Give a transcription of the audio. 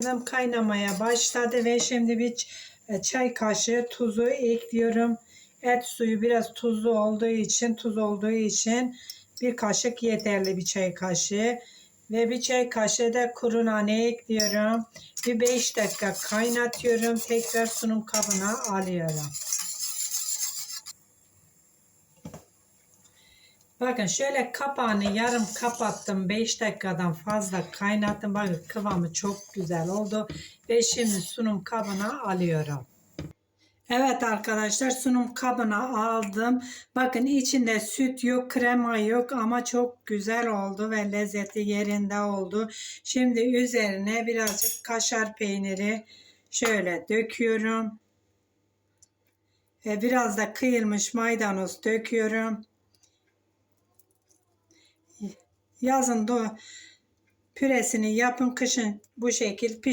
Kızım kaynamaya başladı ve şimdi bir e, çay kaşığı tuzu ekliyorum. Et suyu biraz tuzlu olduğu için, tuz olduğu için bir kaşık yeterli bir çay kaşığı. Ve bir çay kaşığı da kuru nane ekliyorum. Bir 5 dakika kaynatıyorum. Tekrar sunum kabına alıyorum. Bakın şöyle kapağını yarım kapattım. 5 dakikadan fazla kaynattım. Bakın kıvamı çok güzel oldu. Ve şimdi sunum kabına alıyorum. Evet arkadaşlar sunum kabına aldım. Bakın içinde süt yok, krema yok ama çok güzel oldu ve lezzeti yerinde oldu. Şimdi üzerine birazcık kaşar peyniri şöyle döküyorum. Ve biraz da kıyılmış maydanoz döküyorum. Yazın da püresini yapın, kışın bu şekil